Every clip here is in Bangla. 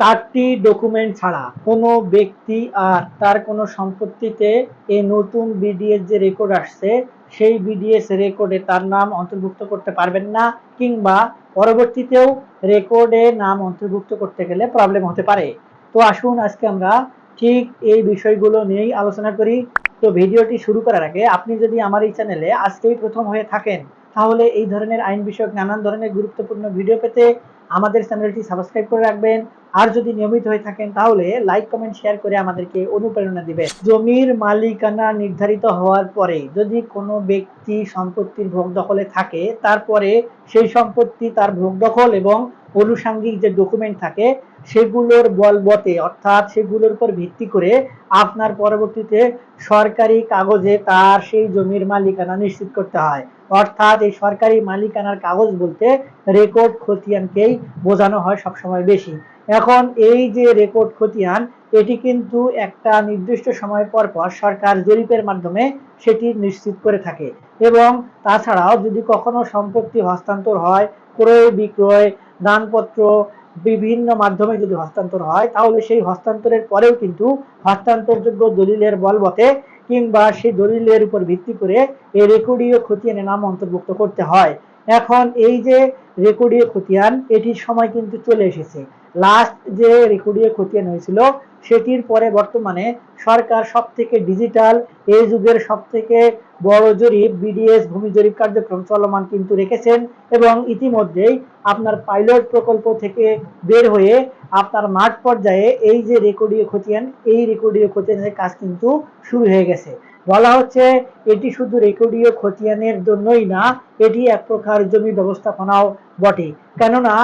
চারটি ডকুমেন্ট ছাড়া কোনো ব্যক্তি আর তার কোনো সম্পত্তিতে এই নতুন বিডিএস যে রেকর্ড আসছে, সেই বিডিএস রেকর্ডে তার নাম অন্তর্ভুক্ত করতে পারবেন না কিংবা পরবর্তীতেও রেকর্ডে নাম অন্তর্ভুক্ত করতে গেলে প্রবলেম হতে পারে। তো আসুন আজকে আমরা ঠিক এই বিষয়গুলো নিয়েই আলোচনা করি। তো ভিডিওটি শুরু করার আগে আপনি যদি আমার এই চ্যানেলে আজকেই প্রথম হয়ে থাকেন, তাহলে এই ধরনের আইন বিষয়ক নানান ধরনের গুরুত্বপূর্ণ ভিডিও পেতে আমাদের চ্যানেলটি সাবস্ক্রাইব করে রাখবেন। আর যদি নিয়মিত হয়ে থাকেন, তাহলে লাইক কমেন্ট শেয়ার করে আমাদেরকে অনুপ্রেরণা দিবেন। জমির মালিকানা নির্ধারিত হওয়ার পরে যদি কোনো ব্যক্তি সম্পত্তির ভোগ দখলে থাকে, তারপরে সেই সম্পত্তি তার ভোগ দখল এবং অনুষাঙ্গিক যে ডকুমেন্ট থাকে, সেগুলোর বলবতে, অর্থাৎ সেগুলোর উপর ভিত্তি করে আপনার পরবর্তীতে সরকারি কাগজে তার সেই জমির মালিকানা নিশ্চিত করতে হয়। অর্থাৎ এই সরকারি মালিকানার কাগজ বলতে রেকর্ড খতিয়ানকেই বোঝানো হয় সবসময় বেশি। এখন এই যে রেকর্ড খতিয়ান, এটি কিন্তু একটা নির্দিষ্ট সময় পর পর সরকার জরিপের মাধ্যমে সেটি নিশ্চিত করে থাকে এবং তাছাড়াও যদি কখনো সম্পত্তি হস্তান্তর হয়, ক্রয়, বিক্রয়, দানপত্র, বিভিন্ন মাধ্যমে যদি হস্তান্তর হয়, তাহলে সেই হস্তান্তরের পরেও কিন্তু হস্তান্তরযোগ্য দলিলের বলবতে কিংবা সেই দলিলের উপর ভিত্তি করে এই রেকর্ডীয় খতিয়ে নাম অন্তর্ভুক্ত করতে হয়। এখন এই যে রেকর্ডীয় খতিয়ান, এটির সময় কিন্তু চলে এসেছে। লাস্ট যে রেকর্ডীয় খতিয়ান হয়েছিল, সেটির পরে বর্তমানে সরকার সব থেকে ডিজিটাল এই যুগের সব থেকে বড় জরিপ বিডিএস ভূমি জরিপ কার্যক্রম চলমান কিন্তু রেখেছেন এবং ইতিমধ্যেই আপনার পাইলট প্রকল্প থেকে বের হয়ে আপনার মাঠ পর্যায়ে এই যে রেকর্ডীয় খতিয়ান, এই রেকর্ডীয় খতিয়ানের কাজ কিন্তু শুরু হয়ে গেছে। বলা হচ্ছে এটি শুধু রেকর্ডীয় খতিয়ানের জন্যই না, এটি এক প্রকার জমি ব্যবস্থাপনাও বটে। কেননা,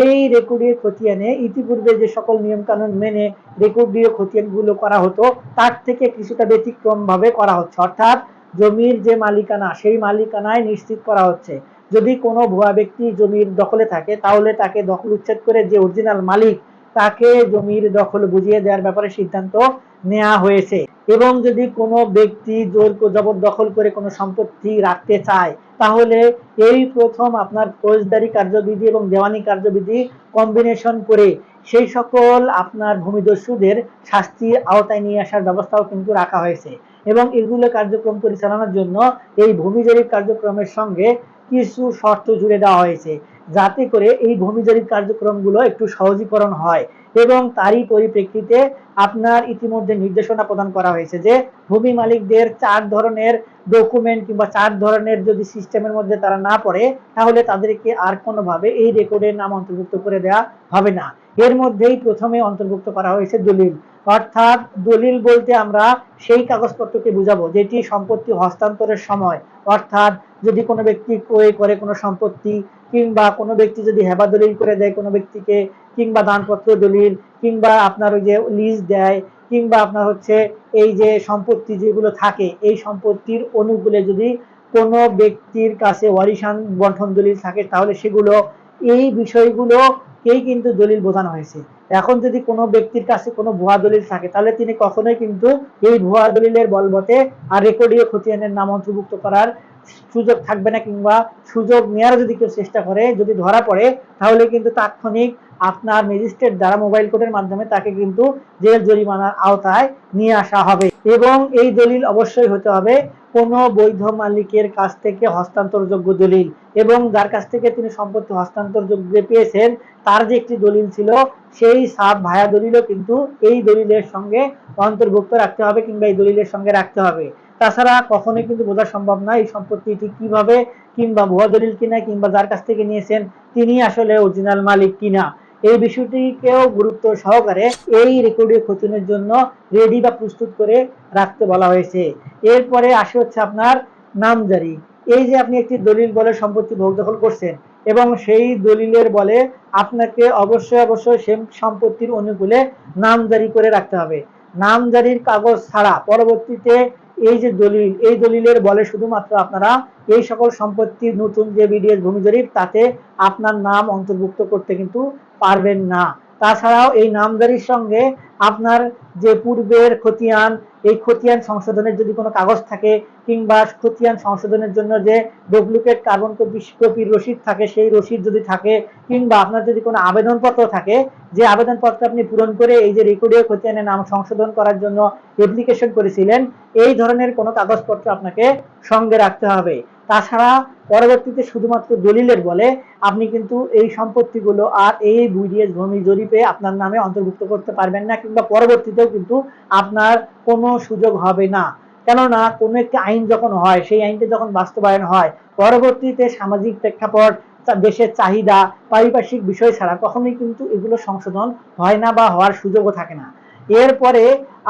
এই রেকর্ডীয় খতিয়ানে ইতিপূর্বে যে সকল নিয়মকানুন মেনে রেকর্ডীয় খতিয়ানগুলো করা হতো, তার থেকে কিছুটা ব্যতিক্রম ভাবে করা হচ্ছে। অর্থাৎ, জমির যে মালিকানা, সেই মালিকানায় নিশ্চিত করা হচ্ছে। যদি কোনো ভুয়া ব্যক্তি জমির দখলে থাকে, তাহলে তাকে দখল উচ্ছেদ করে যে অরিজিনাল মালিক, তাকে জমির দখল বুঝিয়ে দেওয়ার ব্যাপারে সিদ্ধান্ত নেওয়া হয়েছে। এবং যদি কোনো ব্যক্তি জোর জবরদখল করে কোনো সম্পত্তি রাখতে চায়, তাহলে এই প্রথম আপনার ফৌজদারি কার্যবিধি এবং দেওয়ানি কার্যবিধি কম্বিনেশন করে সেই সকল আপনার ভূমিদস্যুদের শাস্তির আওতায় নিয়ে আসার ব্যবস্থাও কিন্তু রাখা হয়েছে। এবং এগুলো কার্যক্রম পরিচালনার জন্য এই ভূমি জরিপ কার্যক্রমের সঙ্গে কিছু শর্ত জুড়ে দেওয়া হয়েছে। যাতে করে এই ভূমি জরিপ কার্যক্রমগুলো একটু সহজীকরণ হয় এবং তারই পরিপ্রেক্ষিতে আপনার ইতিমধ্যে নির্দেশনা প্রদান করা হয়েছে যে ভূমি মালিকদের চার ধরনের ডকুমেন্ট কিংবা চার ধরনের যদি সিস্টেমের মধ্যে তারা না পড়ে, তাহলে তাদেরকে আর কোনোভাবে এই রেকর্ডের নাম অন্তর্ভুক্ত করে দেওয়া হবে না। এর মধ্যেই প্রথমে অন্তর্ভুক্ত করা হয়েছে দলিল। অর্থাৎ দলিল বলতে আমরা সেই কাগজপত্রকে বুঝাবো যেটি সম্পত্তি হস্তান্তরের সময়। অর্থাৎ যদি কোনো ব্যক্তি ক্রয় করে কোনো সম্পত্তি কিংবা কোনো ব্যক্তি যদি হেবা দলিল করে দেয় কোনো ব্যক্তিকে, কিংবা দানপত্র দলিল, কিংবা আপনার ওই যে লিজ দেয়, কিংবা আপনার হচ্ছে এই যে সম্পত্তি যেগুলো থাকে, এই সম্পত্তির অনুকূলে যদি কোনো ব্যক্তির কাছে ওয়ারিশান বন্ঠন দলিল থাকে, তাহলে সেগুলো, এই বিষয়গুলোকেই কিন্তু দলিল বোঝানো হয়েছে। এখন যদি কোনো ব্যক্তির কাছে কোনো ভুয়া দলিল থাকে, তাহলে তিনি কখনোই কিন্তু এই ভুয়া দলিলের বলবতে আর রেকর্ডীয় খতিয়ানের নাম অন্তর্ভুক্ত করার সুযোগ থাকবে না কিংবা সুযোগ নেওয়ার যদি কেউ চেষ্টা করে, যদি ধরা পড়ে, তাহলে কিন্তু তাৎক্ষণিক আপনার ম্যাজিস্ট্রেট দ্বারা মোবাইল কোর্টের মাধ্যমে তাকে কিন্তু জেল জরিমানার আওতায় নিয়ে আসা হবে। এবং এই দলিল অবশ্যই হতে হবে কোনো বৈধ মালিকের কাছ থেকে হস্তান্তরযোগ্য দলিল। এবং যার কাছ থেকে তিনি সম্পত্তি হস্তান্তরযোগ্য পেয়েছেন তার যে একটি দলিল ছিল, সেই সাব ভায়া দলিলও কিন্তু এই দলিলের সঙ্গে অন্তর্ভুক্ত রাখতে হবে কিংবা এই দলিলের সঙ্গে রাখতে হবে। তাছাড়া কখনোই কিন্তু বোঝা সম্ভব নয় এই সম্পত্তিটি কীভাবে কিংবা ভুয়া দলিল কিনা কিংবা যার কাছ থেকে নিয়েছেন, তিনি আসলে অরিজিনাল মালিক কিনা। এই বিষয়টিকেও গুরুত্ব সহকারে এই রেকর্ডীয় খতিয়ানের জন্য রেডি বা প্রস্তুত করে রাখতে বলা হয়েছে। এরপরে আসে হচ্ছে আপনার নামজারি। এই যে আপনি একটি দলিল বলে সম্পত্তি ভোগ দখল করছেন এবং সেই দলিলের বলে আপনাকে অবশ্যই অবশ্যই সে সম্পত্তির অনুকূলে নামজারি করে রাখতে হবে। নামজারির কাগজ ছাড়া পরবর্তীতে এই যে দলিল, এই দলিলের বলে শুধুমাত্র আপনারা এই সকল সম্পত্তি নতুন যে বিডিএস ভূমি জরিপ, তাতে আপনার নাম অন্তর্ভুক্ত করতে কিন্তু পারবেন না। তাছাড়াও এই নামজারির সঙ্গে আপনার যে পূর্বের খতিয়ান, এই খতিয়ান সংশোধনের যদি কোনো কাগজ থাকে কিংবা খতিয়ান সংশোধনের জন্য যে ডুপ্লিকেট কার্বন কপি, কপির রসিদ থাকে, সেই রসিদ যদি থাকে কিংবা আপনার যদি কোনো আবেদনপত্র থাকে, যে আবেদনপত্র আপনি পূরণ করে এই যে রেকর্ডীয় খতিয়ানের নাম সংশোধন করার জন্য অ্যাপ্লিকেশন করেছিলেন, এই ধরনের কোনো কাগজপত্র আপনাকে সঙ্গে রাখতে হবে। তাছাড়া পরবর্তীতে শুধুমাত্র দলিলের বলে আপনি কিন্তু এই সম্পত্তিগুলো আর এই বিডিএস ভূমি জরিপে আপনার নামে অন্তর্ভুক্ত করতে পারবেন না কিংবা পরবর্তীতেও কিন্তু আপনার কোনো সুযোগ হবে না। কেননা কোনো একটি আইন যখন হয়, সেই আইনটি যখন বাস্তবায়ন হয়, পরবর্তীতে সামাজিক প্রেক্ষাপট দেশের চাহিদা, পারিপার্শ্বিক বিষয় ছাড়া কখনোই কিন্তু এগুলো সংশোধন হয় না বা হওয়ার সুযোগও থাকে না। এরপরে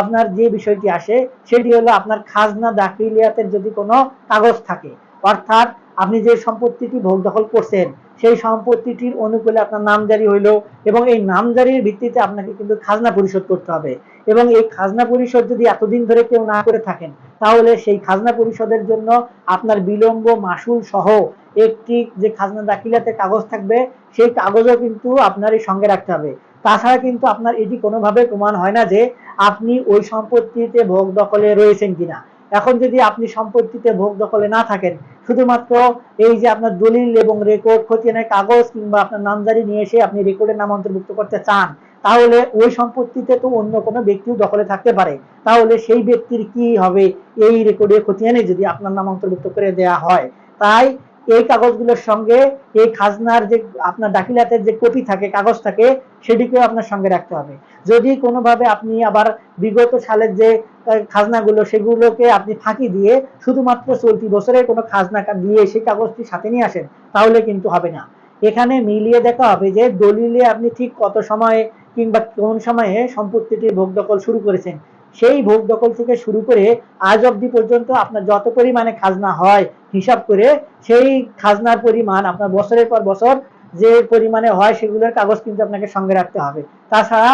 আপনার যে বিষয়টি আসে, সেটি হলো আপনার খাজনা দাখিলিয়াতের যদি কোনো কাগজ থাকে অর্থাৎ আপনি যে সম্পত্তিটি ভোগ দখল করছেন, সেই সম্পত্তিটির অনুকূলে আপনার নামজারি হইল এবং এই নামজারির ভিত্তিতে আপনাকে কিন্তু খাজনা পরিশোধ করতে হবে। এবং এই খাজনা পরিশোধ যদি এতদিন ধরে কেউ না করে থাকেন, তাহলে সেই খাজনা পরিশোধের জন্য আপনার বিলম্ব, মাসুল সহ একটি যে খাজনা দাখিলাতে কাগজ থাকবে, সেই কাগজও কিন্তু আপনার এই সঙ্গে রাখতে হবে। তাছাড়া কিন্তু আপনার এটি কোনোভাবে প্রমাণ হয় না যে আপনি ওই সম্পত্তিতে ভোগ দখলে রয়েছেন কিনা। এখন যদি আপনি সম্পত্তিতে ভোগ দখলে না থাকেন, শুধুমাত্র এই যে আপনার দলিল এবং রেকর্ড খতিয়ানের কাগজ কিংবা আপনার নামজারি নিয়ে এসে আপনি রেকর্ডের নাম অন্তর্ভুক্ত করতে চান, তাহলে ওই সম্পত্তিতে তো অন্য কোনো ব্যক্তিও দখলে থাকতে পারে। তাহলে সেই ব্যক্তির কি হবে? এই রেকর্ডে খতিয়ানে যদি আপনার নাম অন্তর্ভুক্ত করে দেয়া হয়। তাই এই কাগজগুলোর সঙ্গে এই খাজনার যে আপনার দাখিলাতের যে কপি থাকে, কাগজ থাকে, সেটিকেও আপনার সঙ্গে রাখতে হবে। যদি কোনোভাবে আপনি আবার বিগত সালের যে খাজনাগুলো, সেগুলোকে আপনি ফাঁকি দিয়ে শুধুমাত্র চলতি বছরের কোনো খাজনা দিয়ে সেই কাগজটি সাথে নিয়ে আসেন, তাহলে কিন্তু হবে না। এখানে মিলিয়ে দেখা হবে যে, দলিলে আপনি ঠিক কত সময়ে কিংবা কোন সময়ে সম্পত্তিটির ভোগ দখল শুরু করেছেন সেই ভোগ দখল থেকে শুরু করে আজ অবধি পর্যন্ত আপনার যত পরিমাণে খাজনা হয়, হিসাব করে সেই খাজনার পরিমাণ আপনার বছরের পর বছর যে পরিমাণে হয় সেগুলোর কাগজ কিন্তু আপনাকে সঙ্গে রাখতে হবে। তাছাড়া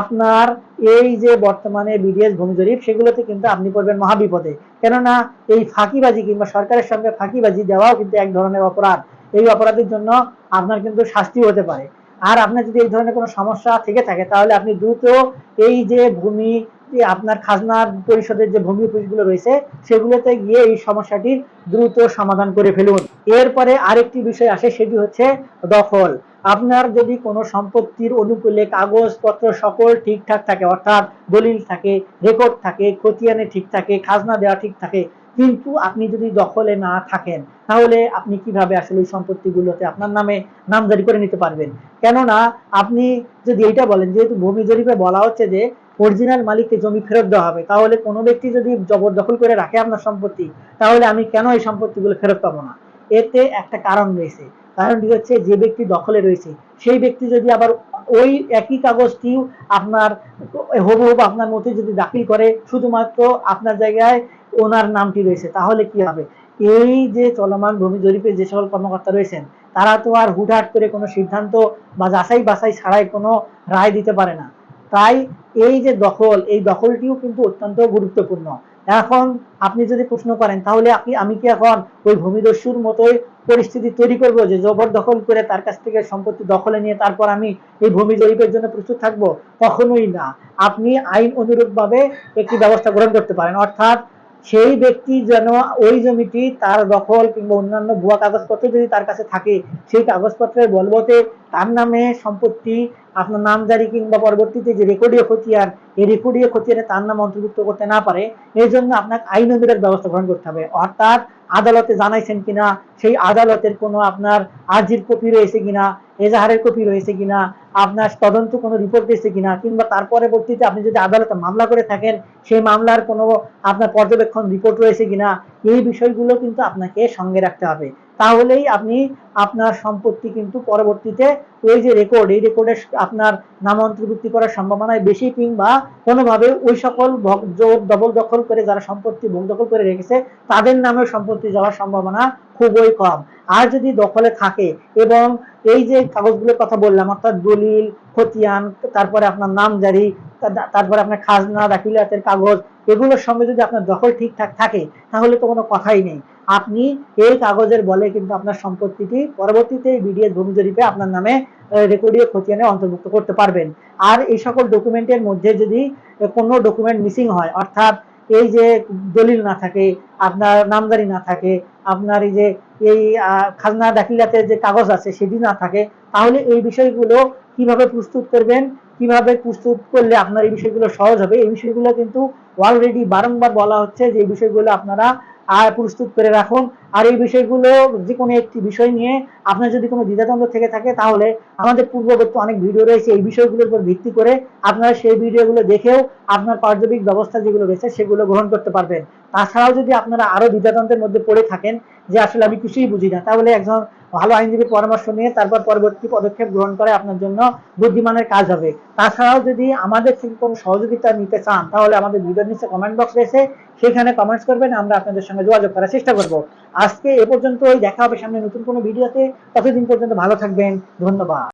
আপনার এই যে বর্তমানে বিডিএস ভূমি জরিপ, সেগুলোতে কিন্তু আপনি পড়বেন মহাবিপদে। কেননা এই ফাঁকিবাজি কিংবা সরকারের সঙ্গে ফাঁকিবাজি দেওয়াও কিন্তু এক ধরনের অপরাধ। এই অপরাধের জন্য আপনার কিন্তু শাস্তি হতে পারে। আর আপনার যদি এই ধরনের কোনো সমস্যা থেকে থাকে, তাহলে আপনি দ্রুত এই যে ভূমি আপনার খাজনার পরিষদের যে ভূমি অফিসগুলো রয়েছে, সেগুলোতে গিয়ে এই সমস্যাটির দ্রুত সমাধান করে ফেলুন। এরপরে আরেকটি বিষয় আসে, সেটি হচ্ছে দখল। আপনার যদি কোনো সম্পত্তির অনুকূলে কাগজপত্র সকল ঠিকঠাক থাকে, অর্থাৎ দলিল থাকে রেকর্ড থাকে, খতিয়ানে ঠিক থাকে, খাজনা দেওয়া ঠিক থাকে, কিন্তু আপনি যদি দখলে না থাকেন, তাহলে আপনি কীভাবে আসলে ওই সম্পত্তিগুলোতে আপনার নামে নামজারি করে নিতে পারবেন? কেননা, আপনি যদি এইটা বলেন, যেহেতু ভূমি জরিপে বলা হচ্ছে যে অরিজিনাল মালিককে জমি ফেরত দেওয়া হবে। তাহলে কোনো ব্যক্তি যদি জবরদখল করে রাখে আপনার সম্পত্তি, তাহলে আমি কেন এই সম্পত্তিগুলো ফেরত পাবো না? এতে একটা কারণ রয়েছে। কারণটি হচ্ছে যে ব্যক্তি দখলে রয়েছে, সেই ব্যক্তি যদি আবার ওই একই কাগজটি আপনার হবু হবু আপনার মধ্যে যদি দাখিল করে, শুধুমাত্র আপনার জায়গায় ওনার নামটি রয়েছে, তাহলে কি হবে? এই যে চলমান ভূমি জরিপে যে সকল কর্মকর্তা রয়েছেন, তারা তো আর হুটহাট করে কোনো সিদ্ধান্ত বা যাচাই বাছাই ছাড়াই কোনো রায় দিতে পারে না। তাই এই যে দখল, এই দখলটিও কিন্তু অত্যন্ত গুরুত্বপূর্ণ। এখন আপনি যদি প্রশ্ন করেন, তাহলে আপনি, আমি কি এখন ওই ভূমিদস্যুর মতোই পরিস্থিতি তৈরি করব যে জবরদখল করে তার কাছ থেকে সম্পত্তি দখলে নিয়ে তারপর আমি এই ভূমি জরিপের জন্য প্রস্তুত থাকব? কখনোই না। আপনি আইন অনুরূপভাবে একটি ব্যবস্থা গ্রহণ করতে পারেন। অর্থাৎ সেই ব্যক্তি যেন ওই জমিটি তার দখল কিংবা অন্যান্য ভুয়া কাগজপত্র যদি তার কাছে থাকে, সেই কাগজপত্রের বলবতে তার নামে সম্পত্তি, আপনার নাম জারি কিংবা পরবর্তীতে যে রেকর্ডীয় খতিয়ান, এই রেকর্ডীয় খতিয়ানে তার নাম অন্তর্ভুক্ত করতে না পারে এই জন্য আপনাকে আইন ব্যবস্থা গ্রহণ করতে হবে। অর্থাৎ আদালতে জানাইছেন কিনা, সেই আদালতের কোনো আপনার আর্জির কপি রয়েছে কিনা, এজাহারের কপি রয়েছে কিনা, আপনার তদন্ত কোনো রিপোর্ট রয়েছে কিনা, কিংবা তার পরবর্তীতে আপনি যদি আদালতে মামলা করে থাকেন, সেই মামলার কোনো আপনার পর্যবেক্ষণ রিপোর্ট রয়েছে কিনা, এই বিষয়গুলো কিন্তু আপনাকে সঙ্গে রাখতে হবে। তাহলেই আপনি আপনার সম্পত্তি কিন্তু পরবর্তীতে ওই যে রেকর্ড এই রেকর্ডে আপনার নাম অন্তর্ভুক্তি করার সম্ভাবনায় বেশি কিংবা কোনোভাবে ওই সকল জোর দবল দখল করে যারা সম্পত্তি ভোগ দখল করে রেখেছে, তাদের নামেও সম্পত্তি যাওয়ার সম্ভাবনা খুবই কম। আর যদি দখলে থাকে এবং এই যে কাগজগুলোর কথা বললাম, অর্থাৎ দলিল, খতিয়ান, তারপরে আপনার নামজারি তা- তারপরে আপনার খাজনা, দাখিলাতের কাগজ, এগুলোর সঙ্গে যদি আপনার দখল ঠিকঠাক থাকে, তাহলে তো কোনো কথাই নেই। আপনি এই কাগজের বলে কিন্তু আপনার সম্পত্তিটি পরবর্তীতে বিডিএস ভূমি জরিপে আপনার নামে রেকর্ডীয় খতিয়ানে অন্তর্ভুক্ত করতে পারবেন। আর এই সকল ডকুমেন্টের মধ্যে যদি কোনো ডকুমেন্ট মিসিং হয়, অর্থাৎ এই যে দলিল না থাকে, আপনার নামদারি না থাকে, আপনার এই যে, এই খাজনা দাখিলাতে যে কাগজ আছে সেটি না থাকে, তাহলে এই বিষয়গুলো কীভাবে প্রস্তুত করবেন, কীভাবে প্রস্তুত করলে আপনার এই বিষয়গুলো সহজ হবে, এই বিষয়গুলো কিন্তু অলরেডি বারংবার বলা হচ্ছে যে এই বিষয়গুলো আপনারা আর প্রস্তুত করে রাখুন। আর এই বিষয়গুলো যে কোনো একটি বিষয় নিয়ে আপনার যদি কোনো দ্বিধাদ্বন্দ্ব থেকে থাকে, তাহলে আমাদের পূর্ববর্তী অনেক ভিডিও রয়েছে, এই বিষয়গুলোর উপর ভিত্তি করে আপনারা সেই ভিডিওগুলো দেখেও আপনার পার্যবিক ব্যবস্থা যেগুলো রয়েছে, সেগুলো গ্রহণ করতে পারবেন। তাছাড়াও যদি আপনারা আরও দ্বিধাদ্বন্দ্বের মধ্যে পড়ে থাকেন যে আসলে আমি কিছুই বুঝি না, তাহলে একজন ভালো আইনজীবীর পরামর্শ নিয়ে তারপর পরবর্তী পদক্ষেপ গ্রহণ করে আপনার জন্য বুদ্ধিমানের কাজ হবে। তাছাড়াও যদি আমাদের থেকে কোনো সহযোগিতা নিতে চান, তাহলে আমাদের ভিডিওর নিচে কমেন্ট বক্স রয়েছে, সেখানে কমেন্টস করবেন, আমরা আপনাদের সঙ্গে যোগাযোগ করার চেষ্টা করব। আজকে এ পর্যন্তই, দেখা হবে সামনে নতুন কোনো ভিডিওতে, ততদিন পর্যন্ত ভালো থাকবেন, ধন্যবাদ।